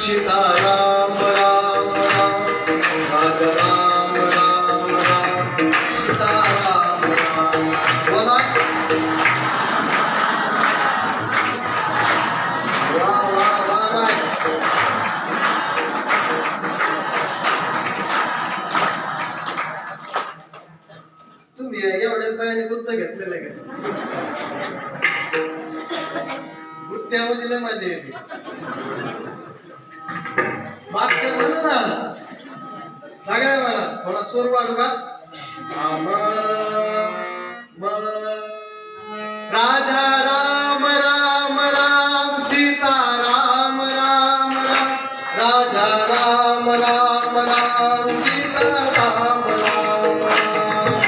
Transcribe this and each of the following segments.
सीताराम राम राम राजा राम राम. राम सीताराम राम बोला वा वा वा वा. तुम्ही एवढ्या पायाने बुद्ध घेतलेलं का? गुत्त्यामध्ये लय मजा येते सगळ्या म्हणा थोडा सूर वाढू का? राजा राम राम राम. सीता राम राम राम. राजा राम राम राम. सीता राम राम राम.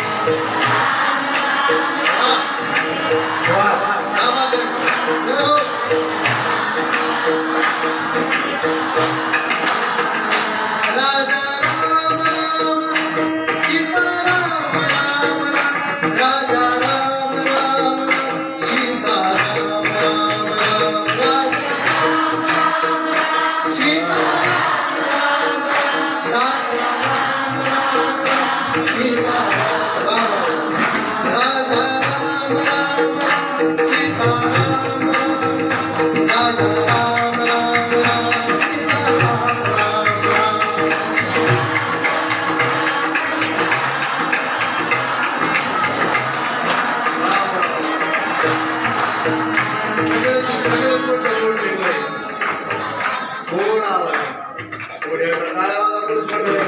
हो. Shiva Rama. Rama Shiva Rama Rama verdad,